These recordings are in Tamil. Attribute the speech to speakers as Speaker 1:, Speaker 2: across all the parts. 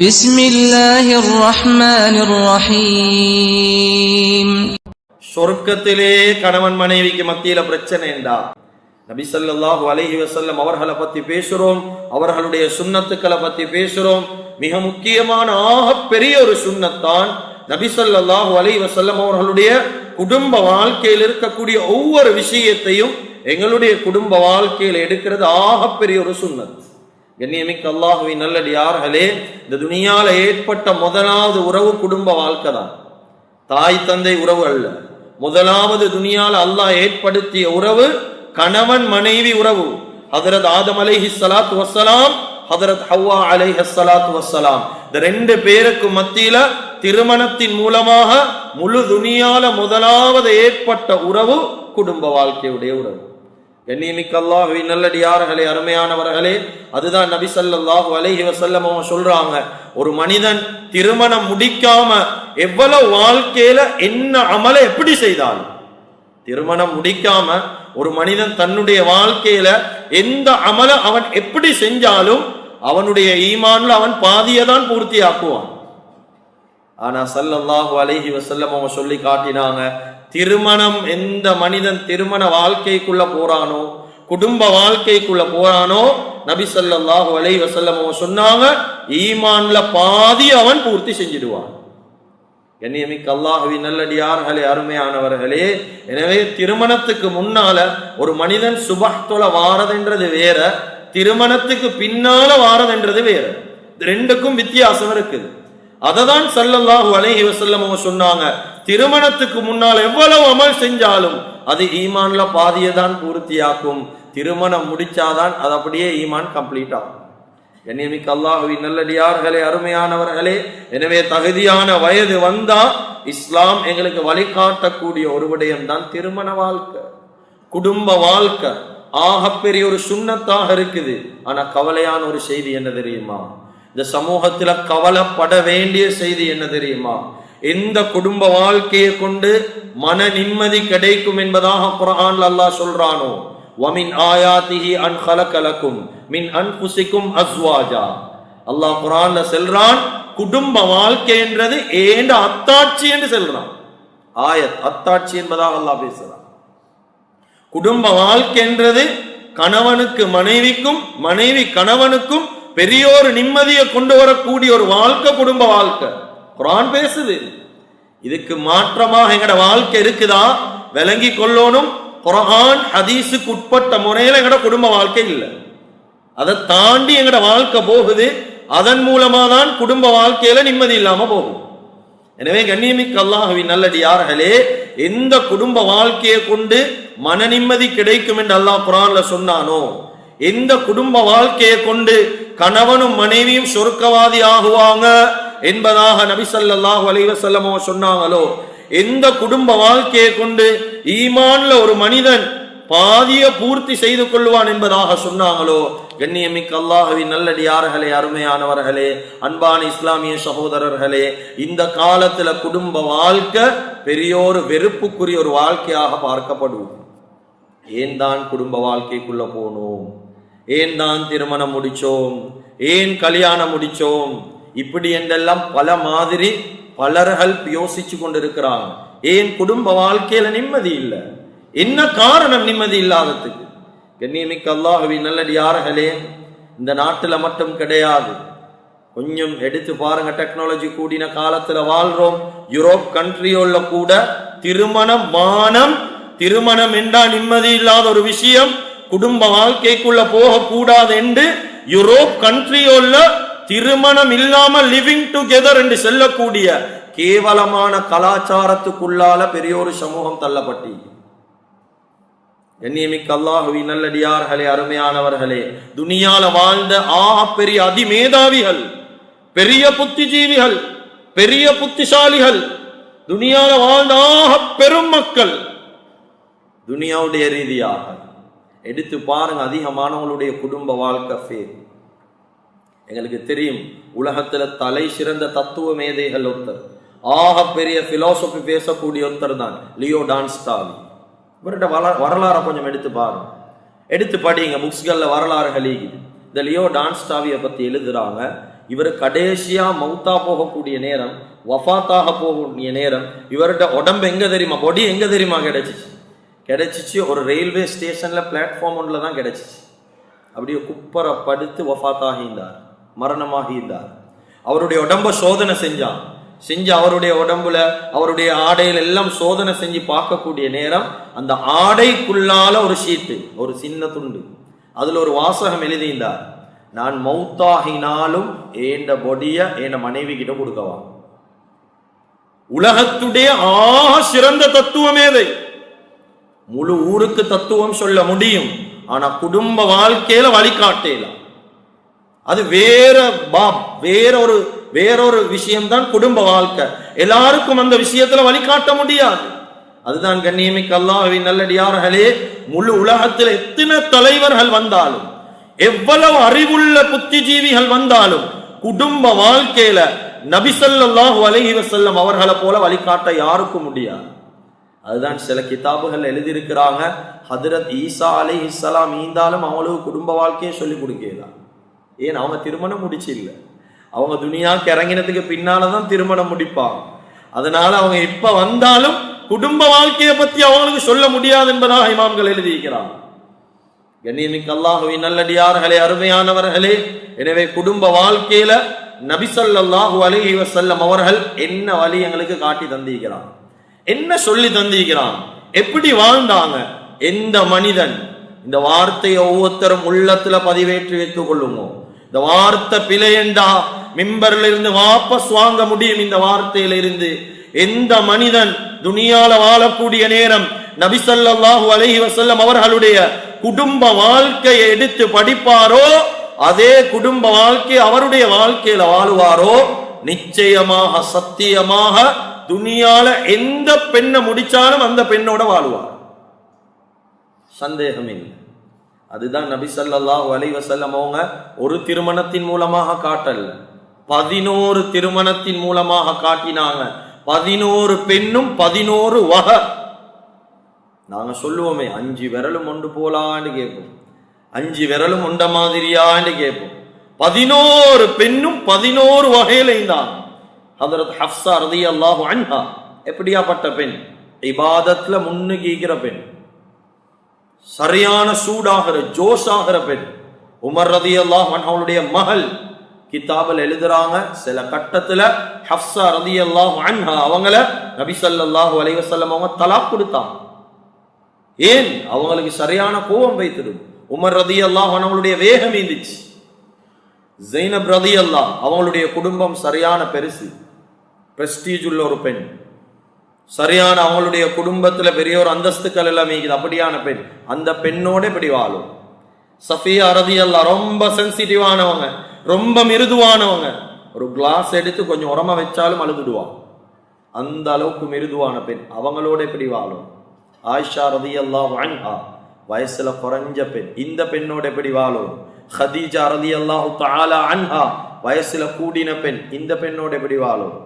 Speaker 1: بسم الله الرحمن الرحيم
Speaker 2: சொர்க்கத்திலே கணவன் மனைவிக்கு மத்தியில பிரச்சனை என்றா நபி ஸல்லல்லாஹு அலைஹி வஸல்லம் அவர்களை பத்தி பேசுறோம் அவர்களுடைய சுன்னத்துக்களை பத்தி பேசுறோம் மிக முக்கியமான ஆக பெரிய ஒரு சுன்னத்தான் நபி ஸல்லல்லாஹு அலைஹி வஸல்லம் அவர்களுடைய குடும்ப வாழ்க்கையில் இருக்கக்கூடிய ஒவ்வொரு விஷயத்தையும் எங்களுடைய குடும்ப வாழ்க்கையில் எடுக்கிறது ஆக பெரிய ஒரு சுன்னத் கண்ணியமிக்க அல்லாஹுவின் நல்லடியார்களே இந்த துனியால ஏற்பட்ட முதலாவது உறவு குடும்ப வாழ்க்கை தான். தாய் தந்தை உறவு அல்ல. முதலாவது துனியால அல்லாஹ் ஏற்படுத்திய உறவு கணவன் மனைவி உறவு. ஹதரத் ஆதம் அலைஹி சலாத் வஸ்ஸலாம் ஹதரத் ஹவ்வா அலைஹி ஸலாத்து வஸ்ஸலாம். இந்த ரெண்டு பேருக்கு மத்தியில திருமணத்தின் மூலமாக முழு துனியால முதலாவது ஏற்பட்ட உறவு குடும்ப வாழ்க்கையுடைய உறவு. கண்ணியமிக்க அல்லாஹுவின் நல்லடியார்களே அருமையானவர்களே. அதுதான் நபி சல்லாஹு அலைஹி வசல்லம் அவங்க சொல்றாங்க. ஒரு மனிதன் திருமணம் முடிக்காம எவ்வளவு வாழ்க்கையில என்ன அமலை எப்படி செய்தாலும் திருமணம் முடிக்காம ஒரு மனிதன் தன்னுடைய வாழ்க்கையில எந்த அமலை அவன் எப்படி செஞ்சாலும் அவனுடைய ஈமான்ல அவன் பாதியை தான் பூர்த்தி ஆக்குவான் ஆனா சல்லல்லாஹு அலைஹி வசல்லம் சொல்லி காட்டினாங்க திருமணம் எந்த மனிதன் திருமண வாழ்க்கைக்குள்ள போறானோ குடும்ப வாழ்க்கைக்குள்ள போறானோ நபி சொல்லாஹு அலை வசல்லமோ சொன்னாங்க ஈமான்ல பாதி அவன் பூர்த்தி செஞ்சிடுவான். கண்ணியமிக்க அல்லாஹுவின் நல்லடியார்களே அருமையானவர்களே எனவே திருமணத்துக்கு முன்னால ஒரு மனிதன் சுபத்துல வாரதுன்றது வேற திருமணத்துக்கு பின்னால வாரதுன்றது வேற. ரெண்டுக்கும் வித்தியாசம் இருக்குது. அததான் சல்லல்லாஹு அலஹி வசல்லம் அவங்க சொன்னாங்க. திருமணத்துக்கு முன்னால் எவ்வளவு அமல் செஞ்சாலும் அது ஈமான்ல பாதியை தான் பூர்த்தியாக்கும். திருமணம் முடிச்சாதான் அது அப்படியே ஈமான் கம்ப்ளீட் ஆகும். கண்ணியமிக்க அல்லாஹுவின் நல்லடியார்களே அருமையானவர்களே எனவே தகுதியான வயது வந்தா இஸ்லாம் எங்களுக்கு வழிகாட்டக்கூடிய ஒரு விடயம் தான் திருமண வாழ்க்கை. குடும்ப வாழ்க்கை. ஆகப்பெரிய ஒரு சுண்ணத்தாக இருக்குது. ஆனா கவலையான ஒரு செய்தி என்ன தெரியுமா? இந்த சமூகத்துல கவலைப்பட வேண்டிய செய்தி என்ன தெரியுமா? எந்த குடும்ப வாழ்க்கையை கொண்டு மன நிம்மதி கிடைக்கும் என்பதாக குரான் அல்லாஹ் சொல்றானோ? வமின் ஆயாத்திஹி அன் கலக்கலக்கும் மின் அன்புசிக்கும் அஸ்வாஜா. அல்லாஹ் குரான்ல செல்றான் குடும்ப வாழ்க்கை என்றது ஏண்ட அத்தாட்சி என்று செல்றான். ஆயத் அத்தாட்சி என்பதாக அல்லாஹ் பேசுறான். குடும்ப வாழ்க்கை என்றது கணவனுக்கு மனைவிக்கும் மனைவி கணவனுக்கும் பெரியோர் நிம்மதியை கொண்டு வரக்கூடிய ஒரு வாழ்க்கை குடும்ப வாழ்க்கை. குரான் பேசுது. இதுக்கு மாற்றமாக எங்கட வாழ்க்கை இருக்குதா? விளங்கி கொள்ளணும். குரான் ஹதீஸுக்கு உட்பட்ட முறையில் எங்கட குடும்ப வாழ்க்கை இல்லை. அதை தாண்டி எங்கட வாழ்க்கை போகுது. அதன் மூலமா தான் குடும்ப வாழ்க்கையில நிம்மதி இல்லாம போகும் எனவே கண்ணியமிக்கு அல்லாஹுவின் நல்லடியார்களே எந்த குடும்ப வாழ்க்கையை கொண்டு மன நிம்மதி கிடைக்கும் என்று அல்லாஹ் குரான்ல சொன்னானோ எந்த குடும்ப வாழ்க்கையை கொண்டு கணவனும் மனைவியும் சொருக்கவாதி ஆகுவாங்க என்பதாக நபி ஸல்லல்லாஹு சொன்னாங்களோ? எந்த குடும்ப வாழ்க்கையை கொண்டு ஈமான்ல ஒரு மனிதன் பாதிய பூர்த்தி செய்து கொள்வான் என்பதாக சொன்னாங்களோ? கண்ணியமிக்க அல்லாஹுவின் நல்லடியார்களே அருமையானவர்களே அன்பான இஸ்லாமிய சகோதரர்களே இந்த காலத்துல குடும்ப வாழ்க்கை பெரியோரு வெறுப்புக்குரிய ஒரு வாழ்க்கையாக பார்க்கப்படும் ஏன் தான் குடும்ப வாழ்க்கைக்குள்ள போனோம்? ஏன் தான் திருமணம் முடிச்சோம்? ஏன் கல்யாணம் முடிச்சோம்? இப்படி என்றெல்லாம் பல மாதிரி பலர்கள் யோசிச்சு கொண்டிருக்கிறாங்க ஏன் குடும்ப வாழ்க்கையில நிம்மதி இல்லை? என்ன காரணம் நிம்மதி இல்லாததுக்கு? கண்ணியமிக்க அல்லாஹவி நல்லடியார்களே இந்த நாட்டுல மட்டும் கிடையாது. கொஞ்சம் எடுத்து பாருங்க டெக்னாலஜி கூடின காலத்துல வாழ்றோம். யூரோப் கண்ட்ரியோல கூட திருமணம் மானம் திருமணம் என்றா நிம்மதி இல்லாத ஒரு விஷயம். குடும்ப வாழ்க்கைக்குள்ள போகக்கூடாது என்று யூரோப் கண்ட்ரியோல திருமணம் இல்லாம லிவிங் டுகெதர் என்று செல்லக்கூடிய கேவலமான கலாச்சாரத்துக்குள்ளால பெரியோரு சமூகம் தள்ளப்பட்டி. கண்ணியமிக்க அல்லாஹுவி நல்லடியார்களே அருமையானவர்களே துனியால வாழ்ந்த ஆக பெரிய அதிமேதாவிகள் பெரிய புத்திஜீவிகள் பெரிய புத்திசாலிகள் துனியால வாழ்ந்த ஆக பெரும் மக்கள் துனியாவுடைய ரீதியாக. எடுத்து பாருங்க அதிகமானவங்களுடைய குடும்ப வாழ்க்கை ஃபேர் எங்களுக்கு தெரியும் உலகத்துல தலை சிறந்த தத்துவ மேதைகள் ஒருத்தர். ஆக பெரிய பிலோசபி பேசக்கூடிய ஒருத்தர் தான் லியோ டான்ஸ்டாலி இவர்கிட்ட வள வரலாறை கொஞ்சம் எடுத்து பாருங்க. எடுத்து படிங்க புக்ஸ்களில் வரலாறு கழிக்குது இந்த லியோ டான்ஸ்டாவியை பற்றி எழுதுறாங்க. இவர் கடைசியாக மௌத்தா போகக்கூடிய நேரம் வஃபாத்தாக போகக்கூடிய நேரம் இவர்கிட்ட உடம்பு எங்கே தெரியுமா பொடி எங்கே தெரியுமா கிடைச்சிச்சு? கிடைச்சிச்சு. ஒரு ரயில்வே ஸ்டேஷனில் பிளாட்ஃபார்ம் ஒன்றில் தான் கிடச்சிச்சு. அப்படியே குப்பரை படுத்து வஃபாத்தாகிந்தார் மரணமாகியிருந்தார் அவருடைய உடம்ப சோதனை செஞ்சான். செஞ்சு அவருடைய உடம்புல அவருடைய ஆடையில எல்லாம் சோதனை செஞ்சு பார்க்கக்கூடிய நேரம் அந்த ஆடைக்குள்ளால ஒரு ஷீட்டு ஒரு சின்ன துண்டு. அதுல ஒரு வாசகம் எழுதியிருந்தார் நான் மௌத்தாகினாலும் ஏண்ட பொடிய என் மனைவி கிட்ட கொடுக்கவா? உலகத்துடைய ஆ சிறந்த தத்துவமேதை முழு ஊருக்கு தத்துவம் சொல்ல முடியும். ஆனா குடும்ப வாழ்க்கையில வழிகாட்டலாம் அது வேற பாப் வேற ஒரு வேறொரு விஷயம்தான் குடும்ப வாழ்க்கை. எல்லாருக்கும் அந்த விஷயத்துல வழிகாட்ட முடியாது. அதுதான் கண்ணியமிக்க அல்லாஹ்வின் நல்லடியார்களே முழு உலகத்தில் எத்தனை தலைவர்கள் வந்தாலும் எவ்வளவு அறிவுள்ள புத்திஜீவிகள் வந்தாலும் குடும்ப வாழ்க்கையில நபிசல்லாஹு அலஹி வசல்லம் அவர்களை போல வழிகாட்ட யாருக்கும் முடியாது. அதுதான் சில கிதாபுகள் எழுதியிருக்கிறாங்க. ஹதரத் ஈசா அலி இஸ்லாம் ஈந்தாலும் அவங்களுக்கு குடும்ப வாழ்க்கையை சொல்லி கொடுக்கலாம் ஏன்? அவங்க திருமணம் முடிச்சு இல்லை. அவங்க துணியாவுக்கு இறங்கினதுக்கு பின்னாலதான் திருமணம் முடிப்பாங்க. அதனால அவங்க இப்ப வந்தாலும் குடும்ப வாழ்க்கையை பத்தி அவங்களுக்கு சொல்ல முடியாது என்பதாக இமாம்கள் எழுதியிருக்கிறாங்க. கண்ணியமிக்கு அல்லாஹுவின் நல்லடியார்களே அருமையானவர்களே எனவே குடும்ப வாழ்க்கையில நபிசல்லாஹு அலிஹி வசல்லம் அவர்கள் என்ன வழி எங்களுக்கு காட்டி தந்திருக்கிறான் என்ன சொல்லி தந்திருக்கிறான்? எப்படி வாழ்ந்தாங்க? எந்த மனிதன்? இந்த வார்த்தையை ஒவ்வொருத்தரும் உள்ளத்துல பதிவேற்றி வைத்துக் கொள்ளுமோ இந்த வார்த்தை பிழையண்டா மிம்பர்ல இருந்து வாபஸ் வாங்க முடியும் இந்த வார்த்தையில இருந்து எந்த மனிதன் துணியால வாழக்கூடிய நேரம் நபிசல்லாஹு அலஹி வசல்லம் அவர்களுடைய குடும்ப வாழ்க்கையை எடுத்து படிப்பாரோ அதே குடும்ப வாழ்க்கை அவருடைய வாழ்க்கையில வாழுவாரோ நிச்சயமாக சத்தியமாக துணியால எந்த பெண்ணை முடிச்சாலும் அந்த பெண்ணோட வாழுவார் சந்தேகம் இல்லை. அதுதான் நபி சல்லா வலைவசல்லம் அவங்க ஒரு திருமணத்தின் மூலமாக காட்டல. பதினோரு திருமணத்தின் மூலமாக காட்டினாங்க. பதினோரு பெண்ணும் பதினோரு வகை. நாங்க சொல்லுவோமே அஞ்சு விரலும் ஒன்று போலான்னு கேட்போம். அஞ்சு விரலும் உண்ட மாதிரியான்னு கேட்போம். பதினோரு பெண்ணும் பதினோரு வகையில இருந்தாங்க ஹதரத் ஹப்சா ரதி அல்லாஹு அன்ஹா. எப்படியாப்பட்ட பெண்? இபாதத்தில் முன்னுகீக்கிற பெண். சரியான சூடாகிற ஜோஷ் ஆகிற பெண். உமர் ரதி அல்லாஹ் அவளுடைய மகள். கிதாபில் எழுதுறாங்க சில கட்டத்துல ஹப்சா ரதி அல்லாஹ் அன்ஹா அவங்கள நபி ஸல்லல்லாஹு அலைவசல்லம் அவங்க தலா கொடுத்தாங்க. ஏன்? அவங்களுக்கு சரியான கோபம் வைத்திடும் உமர் ரதி அல்லாஹ் அவங்களுடைய வேகம் இருந்துச்சு ஜெயினப் ரதி அல்லாஹ் அவங்களுடைய குடும்பம் சரியான பெருசு. பிரஸ்டீஜ் உள்ள ஒரு பெண். சரியான அவங்களுடைய குடும்பத்தில் பெரிய ஒரு அந்தஸ்துக்கள் எல்லாம் இருக்குது அப்படியான பெண். அந்த பெண்ணோட இப்படி வாழும். சஃபியா அரதி எல்லாம் ரொம்ப சென்சிட்டிவானவங்க ரொம்ப மிருதுவானவங்க. ஒரு கிளாஸ் எடுத்து கொஞ்சம் உரமா வச்சாலும் அழுதுடுவான் அந்த அளவுக்கு மிருதுவான பெண். அவங்களோட இப்படி வாழும். ஆயிஷா ரதி எல்லாம் அன்ஹா வயசுல குறைஞ்ச பெண். இந்த பெண்ணோட எப்படி வாழும். ஹதீஜா ரதி எல்லாம் அன்ஹா வயசுல கூடின பெண். இந்த பெண்ணோட எப்படி வாழும்.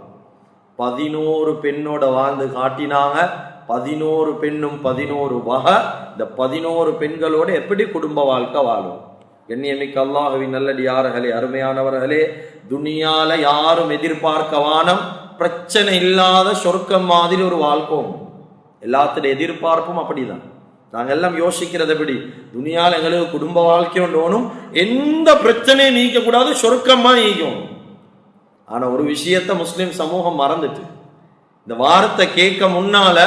Speaker 2: பதினோரு பெண்ணோட வாழ்ந்து காட்டினாங்க. பதினோரு பெண்ணும் பதினோரு வகை. இந்த பதினோரு பெண்களோட எப்படி குடும்ப வாழ்க்கை வாழும்? கண்ணியமிக்க அல்லாஹுவின் நல்லடியார்களே அருமையானவர்களே துனியால யாரும் எதிர்பார்க்க வானம் பிரச்சனை இல்லாத சொர்க்கம் மாதிரி ஒரு வாழ்க்கோம் எல்லாத்துடைய எதிர்பார்ப்பும் அப்படிதான். நாங்கள் எல்லாம் யோசிக்கிறது எப்படி? துனியால எங்களுக்கு குடும்ப வாழ்க்கையும் ஒன்று எந்த பிரச்சனையும் நீக்கக்கூடாது சொர்க்கமாக நீக்கணும் ஆனால் ஒரு விஷயத்த முஸ்லீம் சமூகம் மறந்துட்டு இந்த வார்த்தை கேட்க முன்னால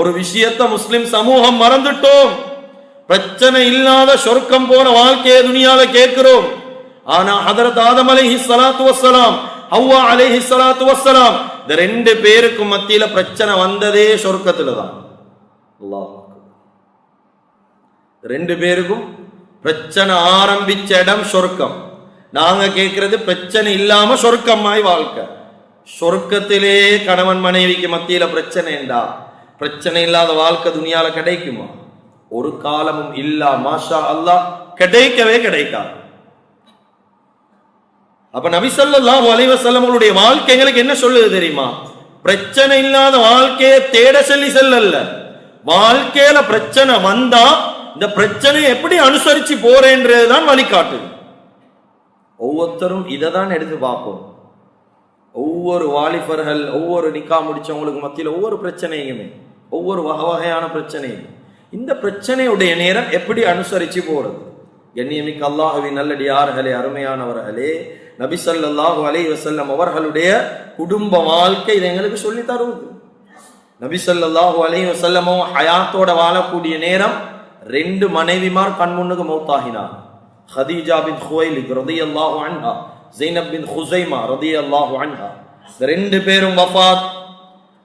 Speaker 2: ஒரு விஷயத்த முஸ்லிம் சமூகம் மறந்துட்டோம். பிரச்சனை இல்லாத சொர்க்கம் போன வாழ்க்கையை துனியால கேட்கிறோம். ஆனா ஹதரத் ஆதம் அலைஹி சலாத்து வசலாம் ஹவ்வா அலைஹி சலாத்து வசலாம் இந்த ரெண்டு பேருக்கும் மத்தியில பிரச்சனை வந்ததே சொர்க்கத்துல தான். ரெண்டு பேருக்கும் பிரச்சனை ஆரம்பிச்ச இடம் சொர்க்கம். நாங்க கேட்கறது பிரச்சனை இல்லாம சொர்க்கமாய் வாழ்க்கை. சொர்க்கத்திலே கணவன் மனைவிக்கு மத்தியில பிரச்சனை என்றா? பிரச்சனை இல்லாத வாழ்க்கை துணியால கிடைக்குமா? ஒரு காலமும் இல்லா மாஷா அல்லாஹ் கிடைக்கவே கிடைக்காது. அப்ப நபிசல்லாம் அலைஹி வஸல்லம் வாழ்க்கை எங்களுக்கு என்ன சொல்லுது தெரியுமா? பிரச்சனை இல்லாத வாழ்க்கையை தேட சொல்லி செல்லல்ல. வாழ்க்கையில பிரச்சனை வந்தா இந்த பிரச்சனையை எப்படி அனுசரிச்சு போறேன்றதுதான் வழிகாட்டுது. ஒவ்வொருத்தரும் இதை தான் எடுத்து பார்ப்போம். ஒவ்வொரு வாலிபர்கள் ஒவ்வொரு நிக்கா முடித்தவங்களுக்கு மத்தியில் ஒவ்வொரு பிரச்சனையுமே ஒவ்வொரு வகை வகையான பிரச்சனையும். இந்த பிரச்சனையுடைய நேரம் எப்படி அனுசரித்து போகிறது கண்ணியமிக்க அல்லாஹுவின் நல்லடியார்களே அருமையானவர்களே நபிசல்லாஹு ஸல்லல்லாஹு வசல்லம் அவர்களுடைய குடும்ப வாழ்க்கை இதை எங்களுக்கு சொல்லி தருவது. நபிசல்லாஹு அலை வசல்லமோ ஹயாத்தோட வாழக்கூடிய நேரம் ரெண்டு மனைவிமார் கண் முன்னுக்கு மௌத்தாகினார் ஹதீஜா பின் ஹுவைலிக் ரதி அல்லாஹு அன்ஹா ஜெய்னப் பின் ஹுசைமா ரலியல்லாஹு அன்ஹா. இந்த ரெண்டு பேரும் வஃபாத்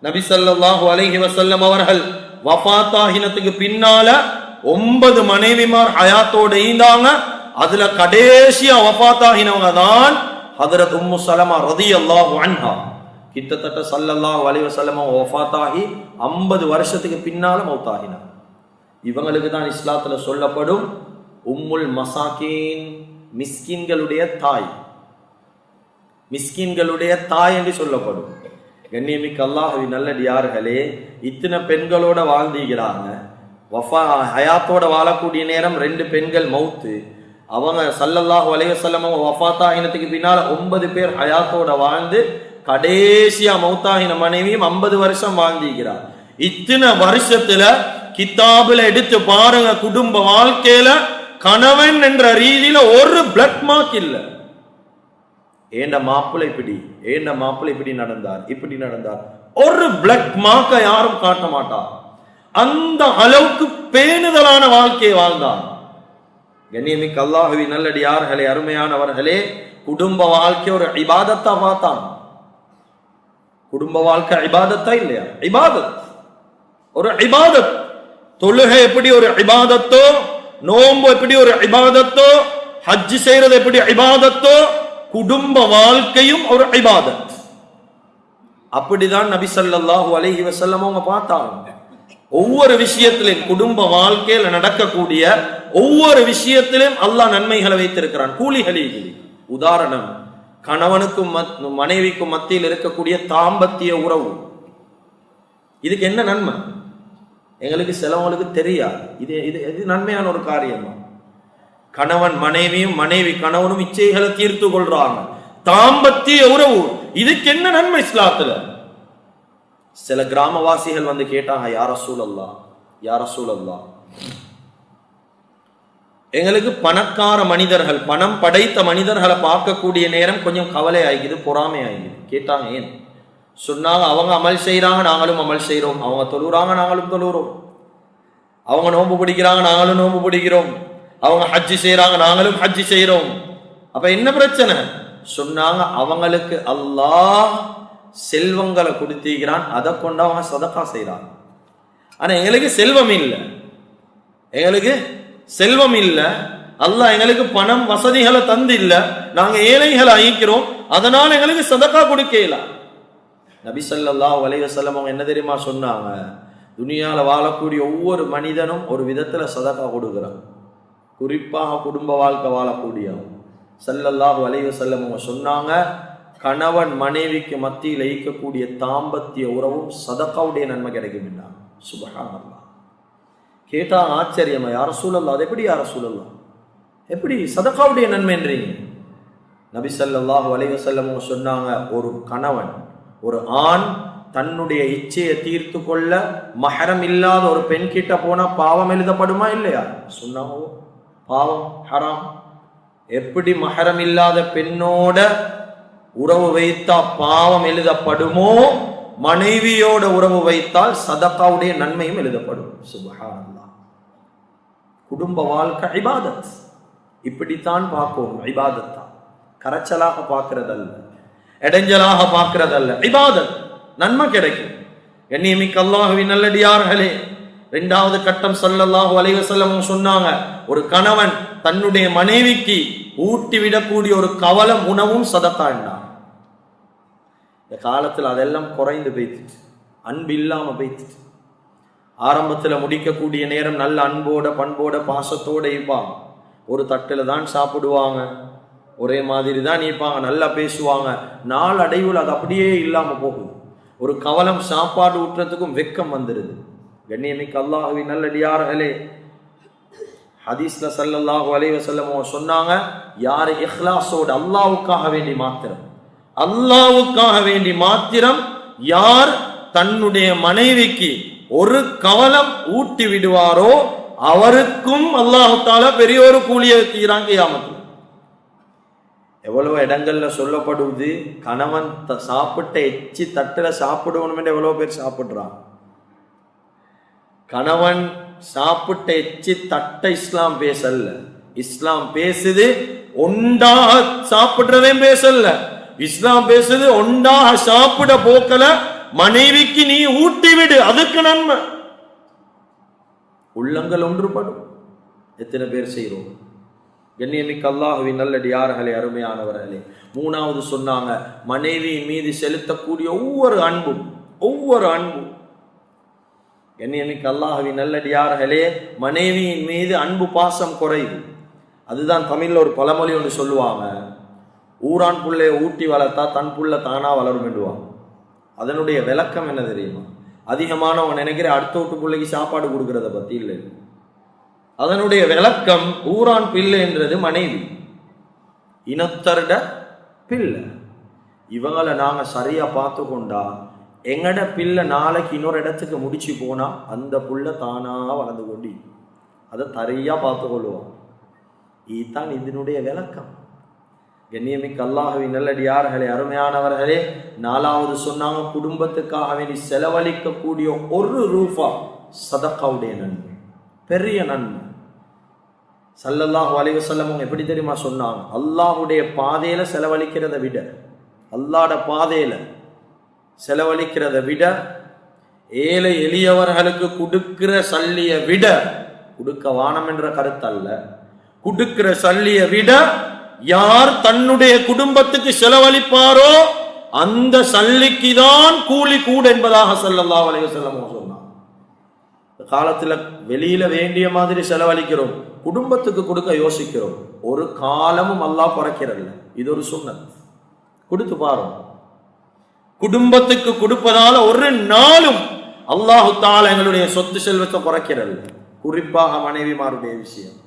Speaker 2: நபி ஸல்லல்லாஹு அலைஹி வசல்லம் அவர்கள் வஃபாத் ஆகினத்துக்கு பின்னால ஒன்பது மனைவிமார் ஹயாத்தோடு ஈந்தாங்க அதுல கடைசியா வஃபாத் ஆகினவங்க தான் ஹதரத் உம்மு சலமா ரலியல்லாஹு அன்ஹா. கிட்டத்தட்ட சல்லல்லாஹு அலைஹி வஸல்லம் வஃபாத் ஆகி 50 வருஷத்துக்கு பின்னால மௌத்தாகினார் இவங்களுக்கு தான் இஸ்லாத்துல சொல்லப்படும் உம்முல் மசாக்கீன் மிஸ்கின்களுடைய தாய். மிஸ்கின்களுடைய தாய் என்று சொல்லப்படும். கண்ணியமிக்க அல்லாஹுவின் நல்லடியார்களே இத்தனை பெண்களோட வாழ்ந்தீங்கிறாங்க வஃபா ஹயாத்தோட வாழக்கூடிய நேரம் ரெண்டு பெண்கள் மவுத்து அவங்க சல்லல்லாஹ் அலைஹி வஃபாத்தா இனத்துக்கு பின்னால் ஒன்பது பேர் ஹயாத்தோட வாழ்ந்து கடைசியா மௌத்தாகின மனைவியும் ஐம்பது வருஷம் வாழ்ந்திருக்கிறார் இத்தனை வருஷத்துல கித்தாபுல எடுத்து பாருங்க குடும்ப வாழ்க்கையில கணவன் என்ற ரீதியில ஒரு பிளட் மார்க் இல்ல. ஏண்ட மாப்பிள்ளை இப்படி ஏண்ட மாப்பிள்ளை இப்படி நடந்தார் இப்படி நடந்தார். ஒரு பிளட் மார்க்க யாரும் காட்ட மாட்டார் அந்த அளவுக்கு பேணுதலான வாழ்க்கையை வாழ்ந்தார் கண்ணியமிக்கு அல்லாஹவி நல்லடியார்களே அருமையானவர்களே குடும்ப வாழ்க்கை ஒரு இபாதத்தா பார்த்தான் குடும்ப வாழ்க்கை இபாதத்தா இல்லையா? இபாதத். ஒரு இபாதத். தொழுகை எப்படி ஒரு இபாதத்தோ நோன்பு எப்படி ஒரு இபாதத்தோ ஹஜ் செய்யறது எப்படி இபாதத்தோ குடும்ப வாழ்க்கையும் ஒரு இபாதத் அப்படிதான் நபி ஸல்லல்லாஹு அலைஹி வஸல்லம் அவங்க பார்த்தாங்க ஒவ்வொரு விஷயத்திலும் குடும்ப வாழ்க்கையில நடக்கக்கூடிய ஒவ்வொரு விஷயத்திலும் அல்லாஹ் நன்மைகளை வைத்திருக்கிறான் கூலிகளில் உதாரணம் கணவனுக்கும் மத்- மனைவிக்கும் மத்தியில் இருக்கக்கூடிய தாம்பத்திய உறவு இதுக்கு என்ன நன்மை எங்களுக்கு சிலவங்களுக்கு தெரியாது. இது இது இது நன்மையான ஒரு காரியமா? கணவன் மனைவியும் மனைவி கணவனும் இச்சைகளை தீர்த்து கொள்றாங்க. தாம்பத்திய உறவு. இதுக்கு என்ன நன்மை இஸ்லாத்துல? சில கிராமவாசிகள் வந்து கேட்டாங்க யார சூழல்லா யார சூழல்லா எங்களுக்கு பணக்கார மனிதர்கள் பணம் படைத்த மனிதர்களை பார்க்கக்கூடிய நேரம் கொஞ்சம் கவலை ஆகிக்குது பொறாமை ஆகிக்குது கேட்டாங்க ஏன்? சொன்னாங்க அவங்க அமல் செய்கிறாங்க நாங்களும் அமல் செய்கிறோம் அவங்க தொழுறாங்க நாங்களும் தொழுகிறோம் அவங்க நோன்பு பிடிக்கிறாங்க நாங்களும் நோன்பு பிடிக்கிறோம். அவங்க ஹஜ்ஜி செய்கிறாங்க நாங்களும் ஹஜ்ஜி செய்கிறோம் அப்போ என்ன பிரச்சனை? சொன்னாங்க அவங்களுக்கு அல்லாஹ் செல்வங்களை கொடுத்திருக்கிறான் அதை கொண்டு அவங்க சதக்கா செய்கிறாங்க ஆனால் எங்களுக்கு செல்வம் இல்லை. எங்களுக்கு செல்வம் இல்லை. அல்லாஹ் எங்களுக்கு பணம் வசதிகளை தந்து இல்லை. நாங்கள் ஏழைகளை அழிக்கிறோம். அதனால் எங்களுக்கு சதக்கா கொடுக்கலாம் நபி ஸல்லல்லாஹு அவங்க என்ன தெரியுமா சொன்னாங்க? துனியாவில் வாழக்கூடிய ஒவ்வொரு மனிதனும் ஒரு விதத்தில் சதக்கா கொடுக்குறான். குறிப்பாக குடும்ப வாழ்க்கை வாழக்கூடியவன். ஸல்லல்லாஹு அலைஹி வஸல்லம் அவங்க சொன்னாங்க கணவன் மனைவிக்கு மத்தியில் ஈக்கக்கூடிய தாம்பத்திய உறவும் சதக்காவுடைய நன்மை கிடைக்கும் சுபஹானல்லாஹ். கேட்டால் ஆச்சரியமா யார சூழல்லாம் அது எப்படி யார சூழல்லாம் எப்படி சதக்காவுடைய நன்மைன்றீங்க? நபி ஸல்லல்லாஹு அலைஹி வஸல்லம் அவங்க சொன்னாங்க ஒரு கணவன் ஒரு ஆண் தன்னுடைய இச்சையை தீர்த்து கொள்ள மஹரம் இல்லாத ஒரு பெண் கிட்ட போனா பாவம் எழுதப்படுமா இல்லையா? சொன்னாவோ பாவம் ஹராம். எப்படி மஹரம் இல்லாத பெண்ணோட உறவு வைத்தா பாவம் எழுதப்படுமோ மனைவியோட உறவு வைத்தால் சதக்காவுடைய நன்மையும் எழுதப்படும். சுபஹானல்லாஹ். குடும்ப வாழ்க்கை ஐபாதத் இப்படித்தான் பார்க்கணும். ஐபாதத் தான் கரைச்சலாக பார்க்கறதல்ல. இடைஞ்சலாக பார்க்கறதல்ல. இபாதத் நன்மை கிடைக்கும். கண்ணியமிக்க அல்லாஹுவின் நல்லடியார்களே இரண்டாவது கட்டம் சொல்லல்லாஹு அலைஹி சொன்னாங்க ஒரு கணவன் தன்னுடைய மனைவிக்கு ஊட்டி விடக்கூடிய ஒரு கவலம் உணவும் சதத்தாண்டான் இந்த காலத்தில் அதெல்லாம் குறைந்து போய்த்துட்டு அன்பு இல்லாம போய்த்துட்டு ஆரம்பத்தில் முடிக்கக்கூடிய நேரம் நல்ல அன்போட பண்போட பாசத்தோட இருப்பாங்க. ஒரு தட்டில் தான் சாப்பிடுவாங்க. ஒரே மாதிரி தான் இருப்பாங்க நல்லா பேசுவாங்க. நாள் அது அப்படியே இல்லாமல் போகுது. ஒரு கவலம் சாப்பாடு ஊட்டுறதுக்கும் வெக்கம் வந்துடுது கண்ணியமிக்கு அல்லாஹவி நல்லடியார்களே ஹதீஸ்ல ஸல்லல்லாஹு அலைவ செல்லமோ சொன்னாங்க யார் இஹ்லாஸோடு அல்லாஹ்வுக்காக வேண்டி மாத்திரம் அல்லாஹ்வுக்காக வேண்டி மாத்திரம் யார் தன்னுடைய மனைவிக்கு ஒரு கவலம் ஊட்டி விடுவாரோ அவருக்கும் அல்லாஹு பெரிய ஒரு கூலியை தீராங்க கியாமத்தில் எவ்வளவு இடங்கள்ல சொல்லப்படுவது கணவன் த- சாப்பிட்ட எச்சி தட்டுல சாப்பிடணும் எவ்வளவு பேர் சாப்பிடுறான். கணவன் சாப்பிட்ட எச்சி தட்டை இஸ்லாம் பேசல்ல. இஸ்லாம் பேசுது ஒண்டாக சாப்பிடுறதையும் பேசல்ல. இஸ்லாம் பேசுது ஒண்டாக சாப்பிட போக்கல மனைவிக்கு நீ ஊட்டி விடு அதுக்கு நன்மை. உள்ளங்கள் ஒன்றுபடும். எத்தனை பேர் செய்றோம் கண்ணியமிக்க அல்லாஹுவின் நல்லடியார்களே அருமையானவர்களே. மூணாவது சொன்னாங்க மனைவியின் மீது செலுத்தக்கூடிய ஒவ்வொரு அன்பும் ஒவ்வொரு அன்பும். கண்ணியமிக்க அல்லாஹுவின் நல்லடியார்களே மனைவியின் மீது அன்பு பாசம் குறைவு. அதுதான் தமிழில் ஒரு பழமொழி ஒன்று சொல்லுவாங்க. ஊரான் புள்ளைய ஊட்டி வளர்த்தா தன் புள்ள தானா வளருமெண்டுவான் அதனுடைய விளக்கம் என்ன தெரியுமா? அதிகமானவன் நினைக்கிற அடுத்த வீட்டு பிள்ளைக்கு சாப்பாடு கொடுக்கறத பற்றி இல்லை. அதனுடைய விளக்கம் ஊரான் பிள்ளை என்றது மனைவி. இனத்தருட பிள்ளை. இவங்களை நாங்கள் சரியாக பார்த்து கொண்டா எங்கட பிள்ளை நாளைக்கு இன்னொரு இடத்துக்கு முடிச்சு போனா அந்த புள்ள தானா வளர்ந்து கொண்டு அதை தரையா பார்த்து கொள்வோம் இதுதான் இதனுடைய விளக்கம். கண்ணியமிக்க அல்லாஹவி நல்லடியார்களே அருமையானவர்களே நாலாவது சொன்னாங்க குடும்பத்துக்காக வேண்டி செலவழிக்கக்கூடிய ஒரு ரூபா சதக்காவுடைய நன்மை. பெரிய நன்மை. சல்லல்லாஹ் அலைஹி வஸல்லம் அவங்க எப்படி தெரியுமா சொன்னாங்க? அல்லாஹுடைய பாதையில் செலவழிக்கிறதை விட அல்லாட பாதையில் செலவழிக்கிறதை விட ஏழை எளியவர்களுக்கு கொடுக்கிற சல்லிய விட கொடுக்க வானம் என்ற கருத்தல்ல. கொடுக்கிற சல்லிய விட யார் தன்னுடைய குடும்பத்துக்கு செலவழிப்பாரோ அந்த சல்லிக்கு தான் கூலி கூடு என்பதாக சல்லல்லா அலைஹி வஸல்லம் அவங்க காலத்துல வெளியில வேண்டிய மாதிரி செலவழிக்கிறோம் குடும்பத்துக்கு கொடுக்க யோசிக்கிறோம். ஒரு காலமும் அல்லாஹ் குறைக்கிறல்ல இது ஒரு சுண்ணத். கொடுத்து பாருங்க. குடும்பத்துக்கு கொடுப்பதால ஒரு நாளும் அல்லாஹு எங்களுடைய சொத்து செல்வத்தை குறைக்கிறல்ல. குறிப்பாக மனைவிமாருடைய விஷயம்.